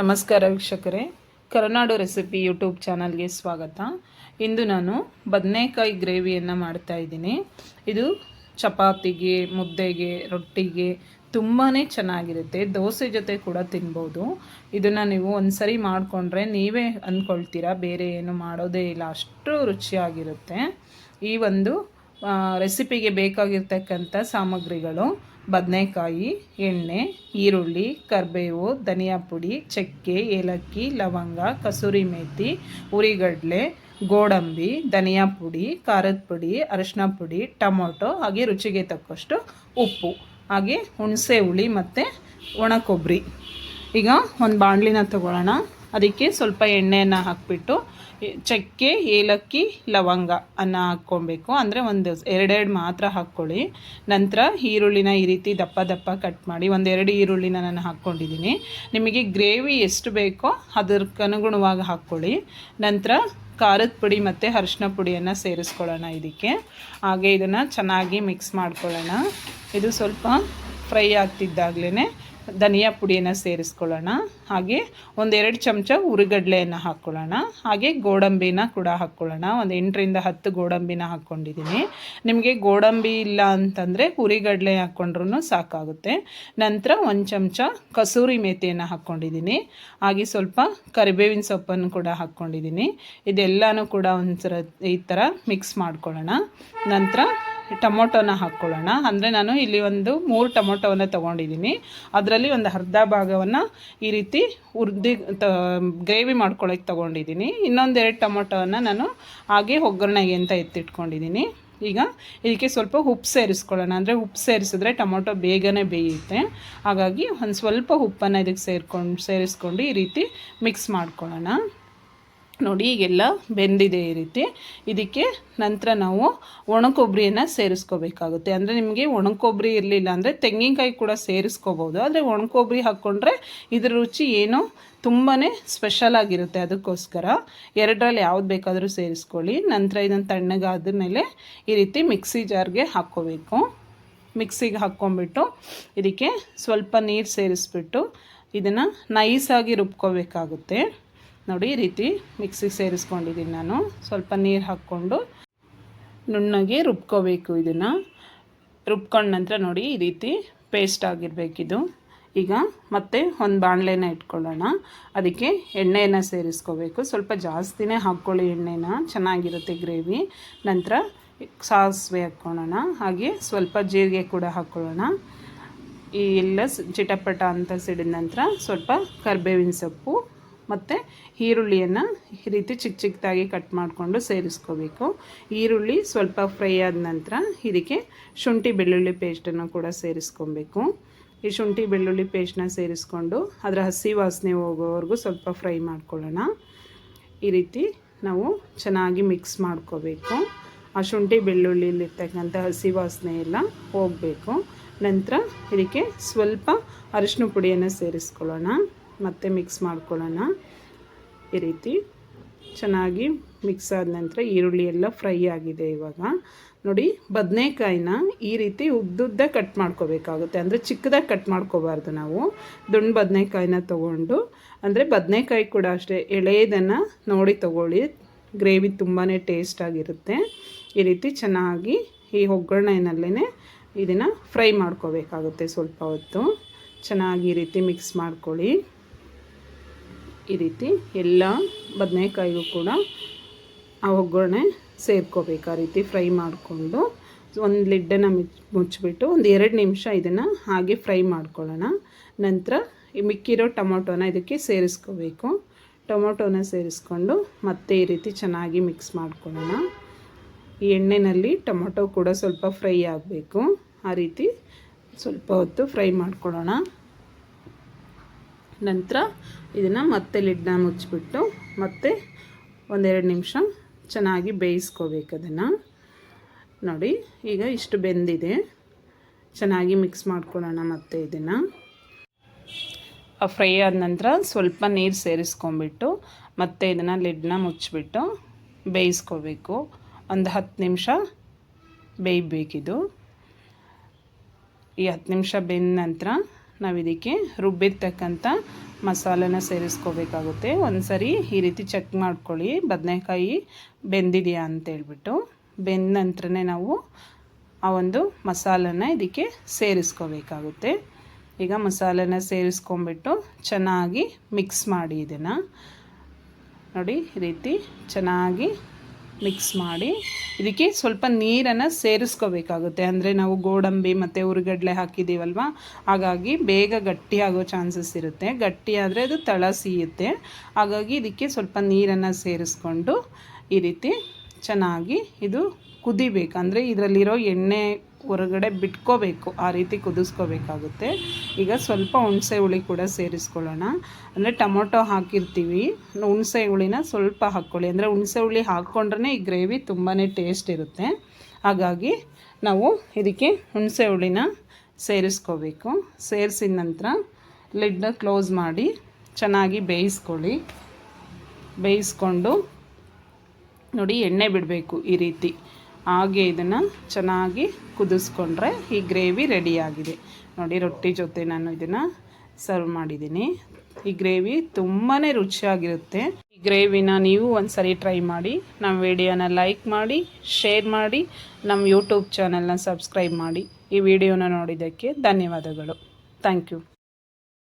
ನಮಸ್ಕಾರ ವೀಕ್ಷಕರೇ. ಕರುನಾಡು recipe YouTube ಚಾನಲ್ಗೆ ಸ್ವಾಗತ. ಇಂದು ನಾನು ಬದನೆಕಾಯಿ ಗ್ರೇವಿಯನ್ನು ಮಾಡ್ತಾ ಇದ್ದೀನಿ. ಇದು ಚಪಾತಿಗೆ, ಮುದ್ದೆಗೆ, ರೊಟ್ಟಿಗೆ ತುಂಬಾ ಚೆನ್ನಾಗಿರುತ್ತೆ. ದೋಸೆ ಜೊತೆ ಕೂಡ ತಿನ್ಬೋದು. ಇದನ್ನು ನೀವು ಒಂದ್ಸರಿ ಮಾಡಿಕೊಂಡ್ರೆ ನೀವೇ ಅಂದ್ಕೊಳ್ತೀರಾ ಬೇರೆ ಏನು ಮಾಡೋದೇ ಇಲ್ಲ. ಅಷ್ಟು ರುಚಿಯಾಗಿರುತ್ತೆ. ಈ ಒಂದು ರೆಸಿಪಿಗೆ ಬೇಕಾಗಿರ್ತಕ್ಕಂಥ ಸಾಮಗ್ರಿಗಳು ಬದನೆಕಾಯಿ, ಎಣ್ಣೆ, ಈರುಳ್ಳಿ, ಕರಿಬೇವು, ಧನಿಯಾ ಪುಡಿ, ಚಕ್ಕೆ, ಏಲಕ್ಕಿ, ಲವಂಗ, ಕಸೂರಿ ಮೇಥಿ ಉರಿಗಡಲೆ, ಗೋಡಂಬಿ, ಧನಿಯಾ ಪುಡಿ, ಖಾರದ ಪುಡಿ ಅರಿಶಿನ ಪುಡಿ, ಟೊಮೊಟೊ, ಹಾಗೆ ರುಚಿಗೆ ತಕ್ಕಷ್ಟು ಉಪ್ಪು, ಹಾಗೆ ಹುಣಸೆ ಹುಳಿ ಮತ್ತು ಒಣ ಕೊಬ್ಬರಿ. ಈಗ ಒಂದು ಬಾಣಲಿನ ತಗೊಳ್ಳೋಣ. ಅದಕ್ಕೆ ಸ್ವಲ್ಪ ಎಣ್ಣೆಯನ್ನು ಹಾಕಿಬಿಟ್ಟು ಚಕ್ಕೆ, ಏಲಕ್ಕಿ, ಲವಂಗ ಅನ್ನ ಹಾಕ್ಕೊಬೇಕು. ಅಂದರೆ ಒಂದು ಎರಡೆರಡು ಮಾತ್ರ ಹಾಕ್ಕೊಳ್ಳಿ. ನಂತರ ಈರುಳ್ಳಿನ ಈ ರೀತಿ ದಪ್ಪ ದಪ್ಪ ಕಟ್ ಮಾಡಿ ಒಂದೆರಡು ಈರುಳ್ಳಿನ ನಾನು ಹಾಕ್ಕೊಂಡಿದ್ದೀನಿ. ನಿಮಗೆ ಗ್ರೇವಿ ಎಷ್ಟು ಬೇಕೋ ಅದಕ್ಕನುಗುಣವಾಗಿ ಹಾಕ್ಕೊಳ್ಳಿ. ನಂತರ ಖಾರದ ಪುಡಿ ಮತ್ತು ಅರಿಶಿನ ಪುಡಿಯನ್ನು ಸೇರಿಸ್ಕೊಳ್ಳೋಣ ಇದಕ್ಕೆ. ಹಾಗೆ ಇದನ್ನು ಚೆನ್ನಾಗಿ ಮಿಕ್ಸ್ ಮಾಡ್ಕೊಳ್ಳೋಣ. ಇದು ಸ್ವಲ್ಪ ಫ್ರೈ ಆಗ್ತಿದ್ದಾಗಲೇ ಧನಿಯಾ ಪುಡಿಯನ್ನು ಸೇರಿಸ್ಕೊಳ್ಳೋಣ. ಹಾಗೆ ಒಂದೆರಡು ಚಮಚ ಉರಿಗಡ್ಲೆಯನ್ನು ಹಾಕ್ಕೊಳ್ಳೋಣ ಹಾಗೆ ಗೋಡಂಬಿನ ಕೂಡ ಹಾಕ್ಕೊಳ್ಳೋಣ ಒಂದು ಎಂಟರಿಂದ ಹತ್ತು ಗೋಡಂಬಿನ ಹಾಕ್ಕೊಂಡಿದ್ದೀನಿ. ನಿಮಗೆ ಗೋಡಂಬಿ ಇಲ್ಲ ಅಂತಂದರೆ ಉರಿಗಡ್ಲೆ ಹಾಕ್ಕೊಂಡ್ರೂ ಸಾಕಾಗುತ್ತೆ. ನಂತರ ಒಂದು ಚಮಚ ಕಸೂರಿ ಮೇಥಿಯನ್ನು ಹಾಕ್ಕೊಂಡಿದ್ದೀನಿ. ಹಾಗೆ ಸ್ವಲ್ಪ ಕರಿಬೇವಿನ ಸೊಪ್ಪನ್ನು ಕೂಡ ಹಾಕ್ಕೊಂಡಿದ್ದೀನಿ. ಇದೆಲ್ಲನೂ ಕೂಡ ಒಂದ್ಸರ ಈ ಥರ ಮಿಕ್ಸ್ ಮಾಡ್ಕೊಳ್ಳೋಣ. ನಂತರ ಟೊಮೊಟೊನ ಹಾಕ್ಕೊಳ್ಳೋಣ. ಅಂದರೆ ನಾನು ಇಲ್ಲಿ ಒಂದು ಮೂರು ಟೊಮೊಟೊವನ್ನು ತೊಗೊಂಡಿದ್ದೀನಿ. ಅದರಲ್ಲಿ ಒಂದು ಅರ್ಧ ಭಾಗವನ್ನು ಈ ರೀತಿ ಉರ್ದಿ, ತ, ಗ್ರೇವಿ ಮಾಡ್ಕೊಳ್ಳೋಕೆ ತೊಗೊಂಡಿದ್ದೀನಿ. ಇನ್ನೊಂದೆರಡು ಟೊಮೊಟೊವನ್ನು ನಾನು ಹಾಗೆ ಒಗ್ಗರಣೆಗೆ ಅಂತ ಎತ್ತಿಟ್ಕೊಂಡಿದ್ದೀನಿ. ಈಗ ಇದಕ್ಕೆ ಸ್ವಲ್ಪ ಉಪ್ಪು ಸೇರಿಸ್ಕೊಳ್ಳೋಣ. ಅಂದರೆ ಉಪ್ಪು ಸೇರಿಸಿದ್ರೆ ಟೊಮೊಟೊ ಬೇಗನೆ ಬೇಯುತ್ತೆ. ಹಾಗಾಗಿ ಒಂದು ಸ್ವಲ್ಪ ಉಪ್ಪನ್ನು ಇದಕ್ಕೆ ಸೇರ್ಕೊಂಡು, ಸೇರಿಸ್ಕೊಂಡು ಈ ರೀತಿ ಮಿಕ್ಸ್ ಮಾಡ್ಕೊಳ್ಳೋಣ. ನೋಡಿ, ಈಗೆಲ್ಲ ಬೆಂದಿದೆ ಈ ರೀತಿ. ಇದಕ್ಕೆ ನಂತರ ನಾವು ಒಣ ಕೊಬ್ಬರಿಯನ್ನು ಸೇರಿಸ್ಕೋಬೇಕಾಗುತ್ತೆ. ಅಂದರೆ ನಿಮಗೆ ಒಣ ಕೊಬ್ಬರಿ ಇರಲಿಲ್ಲ ಅಂದರೆ ತೆಂಗಿನಕಾಯಿ ಕೂಡ ಸೇರಿಸ್ಕೋಬೋದು. ಆದರೆ ಒಣ ಕೊಬ್ಬರಿ ಹಾಕ್ಕೊಂಡ್ರೆ ಇದ್ರ ರುಚಿ ಏನು ತುಂಬಾ ಸ್ಪೆಷಲ್ ಆಗಿರುತ್ತೆ ಅದಕ್ಕೋಸ್ಕರ. ಎರಡರಲ್ಲಿ ಯಾವ್ದು ಬೇಕಾದರೂ ಸೇರಿಸ್ಕೊಳ್ಳಿ. ನಂತರ ಇದನ್ನು ತಣ್ಣಗಾದ ಮೇಲೆ ಈ ರೀತಿ ಮಿಕ್ಸಿ ಜಾರ್ಗೆ ಹಾಕ್ಕೋಬೇಕು. ಮಿಕ್ಸಿಗೆ ಹಾಕ್ಕೊಂಬಿಟ್ಟು ಇದಕ್ಕೆ ಸ್ವಲ್ಪ ನೀರು ಸೇರಿಸ್ಬಿಟ್ಟು ಇದನ್ನು ನೈಸಾಗಿ ರುಬ್ಕೋಬೇಕಾಗುತ್ತೆ. ನೋಡಿ, ಈ ರೀತಿ ಮಿಕ್ಸಿಗೆ ಸೇರಿಸ್ಕೊಂಡಿದ್ದೀನಿ ನಾನು. ಸ್ವಲ್ಪ ನೀರು ಹಾಕ್ಕೊಂಡು ನುಣ್ಣಗೆ ರುಬ್ಕೋಬೇಕು ಇದನ್ನು. ರುಬ್ಕೊಂಡ ನಂತರ ನೋಡಿ, ಈ ರೀತಿ ಪೇಸ್ಟ್ ಆಗಿರಬೇಕಿದು. ಈಗ ಮತ್ತೆ ಒಂದು ಬಾಣಲೆನ ಇಟ್ಕೊಳ್ಳೋಣ. ಅದಕ್ಕೆ ಎಣ್ಣೆಯನ್ನು ಸೇರಿಸ್ಕೋಬೇಕು. ಸ್ವಲ್ಪ ಜಾಸ್ತಿನೇ ಹಾಕ್ಕೊಳ್ಳಿ ಎಣ್ಣೆನ. ಚೆನ್ನಾಗಿರುತ್ತೆ ಗ್ರೇವಿ. ನಂತರ ಸಾಸಿವೆ ಹಾಕ್ಕೊಳ್ಳೋಣ. ಹಾಗೆ ಸ್ವಲ್ಪ ಜೀರಿಗೆ ಕೂಡ ಹಾಕ್ಕೊಳ್ಳೋಣ. ಈ ಎಲ್ಲ ಚಿಟಪಟ ಅಂತ ಸಿಡಿದ ನಂತರ ಸ್ವಲ್ಪ ಕರಿಬೇವಿನ ಸೊಪ್ಪು ಮತ್ತು ಈರುಳ್ಳಿಯನ್ನು ಈ ರೀತಿ ಚಿಕ್ಕ ಚಿಕ್ಕದಾಗಿ ಕಟ್ ಮಾಡಿಕೊಂಡು ಸೇರಿಸ್ಕೋಬೇಕು. ಈರುಳ್ಳಿ ಸ್ವಲ್ಪ ಫ್ರೈ ಆದ ನಂತರ ಇದಕ್ಕೆ ಶುಂಠಿ ಬೆಳ್ಳುಳ್ಳಿ ಪೇಸ್ಟನ್ನು ಕೂಡ ಸೇರಿಸ್ಕೊಬೇಕು. ಈ ಶುಂಠಿ ಬೆಳ್ಳುಳ್ಳಿ ಪೇಸ್ಟನ್ನ ಸೇರಿಸ್ಕೊಂಡು ಅದರ ಹಸಿ ವಾಸನೆ ಹೋಗೋವರೆಗೂ ಸ್ವಲ್ಪ ಫ್ರೈ ಮಾಡ್ಕೊಳ್ಳೋಣ. ಈ ರೀತಿ ನಾವು ಚೆನ್ನಾಗಿ ಮಿಕ್ಸ್ ಮಾಡ್ಕೋಬೇಕು. ಆ ಶುಂಠಿ ಬೆಳ್ಳುಳ್ಳಿಲಿರ್ತಕ್ಕಂಥ ಹಸಿ ವಾಸನೆ ಎಲ್ಲ ಹೋಗಬೇಕು. ನಂತರ ಇದಕ್ಕೆ ಸ್ವಲ್ಪ ಅರಿಶಿನ ಪುಡಿಯನ್ನು ಸೇರಿಸ್ಕೊಳ್ಳೋಣ. ಮತ್ತೆ ಮಿಕ್ಸ್ ಮಾಡ್ಕೊಳ್ಳೋಣ. ಈ ರೀತಿ ಚೆನ್ನಾಗಿ ಮಿಕ್ಸ್ ಆದ ನಂತರ ಈರುಳ್ಳಿ ಎಲ್ಲ ಫ್ರೈ ಆಗಿದೆ ಇವಾಗ. ನೋಡಿ, ಬದನೆಕಾಯಿನ ಈ ರೀತಿ ಉದ್ದುದ್ದ ಕಟ್ ಮಾಡ್ಕೋಬೇಕಾಗುತ್ತೆ. ಅಂದರೆ ಚಿಕ್ಕದಾಗಿ ಕಟ್ ಮಾಡ್ಕೋಬಾರ್ದು ನಾವು. ದುಂಡು ಬದನೆಕಾಯಿನ ತೊಗೊಂಡು, ಅಂದರೆ ಬದನೆಕಾಯಿ ಕೂಡ ಅಷ್ಟೇ, ಎಳೆಯದನ್ನು ನೋಡಿ ತೊಗೊಳ್ಳಿ. ಗ್ರೇವಿ ತುಂಬಾ ಟೇಸ್ಟಾಗಿರುತ್ತೆ ಈ ರೀತಿ ಚೆನ್ನಾಗಿ ಈ ಒಗ್ಗರಣೆಯಲ್ಲೇ ಇದನ್ನು ಫ್ರೈ ಮಾಡ್ಕೋಬೇಕಾಗುತ್ತೆ ಸ್ವಲ್ಪ ಹೊತ್ತು. ಚೆನ್ನಾಗಿ ಈ ರೀತಿ ಮಿಕ್ಸ್ ಮಾಡ್ಕೊಳ್ಳಿ. ಈ ರೀತಿ ಎಲ್ಲ ಬದನೆಕಾಯಿಗೂ ಕೂಡ ಆ ಒಗ್ಗರಣೆ ಸೇರ್ಕೋಬೇಕು ಆ ರೀತಿ ಫ್ರೈ ಮಾಡಿಕೊಂಡು. ಒಂದು ಲಿಡ್ಡನ್ನು ಮುಚ್ ಮುಚ್ಚಿಬಿಟ್ಟು ಒಂದು ಎರಡು ನಿಮಿಷ ಇದನ್ನು ಹಾಗೆ ಫ್ರೈ ಮಾಡ್ಕೊಳ್ಳೋಣ. ನಂತರ ಈ ಮಿಕ್ಕಿರೋ ಟೊಮೊಟೊನ ಇದಕ್ಕೆ ಸೇರಿಸ್ಕೋಬೇಕು. ಟೊಮೊಟೊನ ಸೇರಿಸ್ಕೊಂಡು ಮತ್ತೆ ಈ ರೀತಿ ಚೆನ್ನಾಗಿ ಮಿಕ್ಸ್ ಮಾಡ್ಕೊಳ್ಳೋಣ. ಈ ಎಣ್ಣೆಯಲ್ಲಿ ಟೊಮೊಟೊ ಕೂಡ ಸ್ವಲ್ಪ ಫ್ರೈ ಆಗಬೇಕು. ಆ ರೀತಿ ಸ್ವಲ್ಪ ಹೊತ್ತು ಫ್ರೈ ಮಾಡ್ಕೊಳ್ಳೋಣ. ನಂತರ ಇದನ್ನು ಮತ್ತೆ ಲಿಡ್ನ ಮುಚ್ಚಿಬಿಟ್ಟು ಮತ್ತೆ ಒಂದೆರಡು ನಿಮಿಷ ಚೆನ್ನಾಗಿ ಬೇಯಿಸ್ಕೋಬೇಕು ಅದನ್ನು. ನೋಡಿ, ಈಗ ಇಷ್ಟು ಬೆಂದಿದೆ. ಚೆನ್ನಾಗಿ ಮಿಕ್ಸ್ ಮಾಡ್ಕೊಳ್ಳೋಣ ಮತ್ತೆ ಇದನ್ನು. ಫ್ರೈ ಆದ ನಂತರ ಸ್ವಲ್ಪ ನೀರು ಸೇರಿಸ್ಕೊಂಬಿಟ್ಟು ಮತ್ತೆ ಇದನ್ನು ಲಿಡ್ನ ಮುಚ್ಚಿಬಿಟ್ಟು ಬೇಯಿಸ್ಕೋಬೇಕು. ಒಂದು ಹತ್ತು ನಿಮಿಷ ಬೇಯಬೇಕಿದು. ಈ ಹತ್ತು ನಿಮಿಷ ಬೆಂದ ನಂತರ ನಾವು ಇದಕ್ಕೆ ರುಬ್ಬಿರ್ತಕ್ಕಂಥ ಮಸಾಲೆನ ಸೇರಿಸ್ಕೋಬೇಕಾಗುತ್ತೆ. ಒಂದು ಸರಿ ಈ ರೀತಿ ಚೆಕ್ ಮಾಡ್ಕೊಳ್ಳಿ. ಬದನೆಕಾಯಿ ಬೆಂದಿದೆಯಾ ಅಂತೇಳ್ಬಿಟ್ಟು ಬೆಂದ ನಂತರನೇ ನಾವು ಆ ಒಂದು ಮಸಾಲನ ಇದಕ್ಕೆ ಸೇರಿಸ್ಕೋಬೇಕಾಗುತ್ತೆ. ಈಗ ಮಸಾಲೆನ ಸೇರಿಸ್ಕೊಂಬಿಟ್ಟು ಚೆನ್ನಾಗಿ ಮಿಕ್ಸ್ ಮಾಡಿ ಇದನ್ನು. ನೋಡಿ, ಈ ರೀತಿ ಚೆನ್ನಾಗಿ ಮಿಕ್ಸ್ ಮಾಡಿ ಇದಕ್ಕೆ ಸ್ವಲ್ಪ ನೀರನ್ನು ಸೇರಿಸ್ಕೋಬೇಕಾಗುತ್ತೆ. ಅಂದರೆ ನಾವು ಗೋಡಂಬಿ ಮತ್ತು ಉರುಗಡ್ಲೆ ಹಾಕಿದ್ದೀವಲ್ವ? ಹಾಗಾಗಿ ಬೇಗ ಗಟ್ಟಿ ಆಗೋ ಚಾನ್ಸಸ್ ಇರುತ್ತೆ. ಗಟ್ಟಿ ಆದರೆ ಅದು ತಳ ಸೀಯುತ್ತೆ. ಹಾಗಾಗಿ ಇದಕ್ಕೆ ಸ್ವಲ್ಪ ನೀರನ್ನು ಸೇರಿಸ್ಕೊಂಡು ಈ ರೀತಿ ಚೆನ್ನಾಗಿ ಇದು ಕುದಿಬೇಕು. ಅಂದರೆ ಇದರಲ್ಲಿರೋ ಎಣ್ಣೆ ಹೊರಗಡೆ ಬಿಟ್ಕೋಬೇಕು, ಆ ರೀತಿ ಕುದಿಸ್ಕೋಬೇಕಾಗುತ್ತೆ. ಈಗ ಸ್ವಲ್ಪ ಹುಣಸೆ ಹುಳಿ ಕೂಡ ಸೇರಿಸ್ಕೊಳ್ಳೋಣ. ಅಂದರೆ ಟೊಮೊಟೊ ಹಾಕಿರ್ತೀವಿ. ಹುಣಸೆ ಹುಳಿನ ಸ್ವಲ್ಪ ಹಾಕ್ಕೊಳ್ಳಿ. ಅಂದರೆ ಹುಣಸೆ ಹುಳಿ ಹಾಕ್ಕೊಂಡ್ರೆ ಈ ಗ್ರೇವಿ ತುಂಬಾ ಟೇಸ್ಟ್ ಇರುತ್ತೆ. ಹಾಗಾಗಿ ನಾವು ಇದಕ್ಕೆ ಹುಣಸೆ ಹುಳಿನ ಸೇರಿಸ್ಕೋಬೇಕು. ಸೇರಿಸಿದ ನಂತರ ಲಿಡ್ನ ಕ್ಲೋಸ್ ಮಾಡಿ ಚೆನ್ನಾಗಿ ಬೇಯಿಸ್ಕೊಳ್ಳಿ. ಬೇಯಿಸ್ಕೊಂಡು ನೋಡಿ ಎಣ್ಣೆ ಬಿಡಬೇಕು ಈ ರೀತಿ. ಹಾಗೆ ಇದನ್ನು ಚೆನ್ನಾಗಿ ಕುದಿಸ್ಕೊಂಡ್ರೆ ಈ ಗ್ರೇವಿ ರೆಡಿಯಾಗಿದೆ. ನೋಡಿ, ರೊಟ್ಟಿ ಜೊತೆ ನಾನು ಇದನ್ನು ಸರ್ವ್ ಮಾಡಿದ್ದೀನಿ. ಈ ಗ್ರೇವಿ ತುಂಬಾ ರುಚಿಯಾಗಿರುತ್ತೆ. ಈ ಗ್ರೇವಿನ ನೀವು ಒಂದು ಸರಿ ಟ್ರೈ ಮಾಡಿ, ನಮ್ಮ ವಿಡಿಯೋನ ಲೈಕ್ ಮಾಡಿ, ಶೇರ್ ಮಾಡಿ, ನಮ್ಮ ಯೂಟ್ಯೂಬ್ ಚಾನಲ್ನ ಸಬ್ಸ್ಕ್ರೈಬ್ ಮಾಡಿ. ಈ ವಿಡಿಯೋನ ನೋಡಿದ್ದಕ್ಕೆ ಧನ್ಯವಾದಗಳು. Thank you.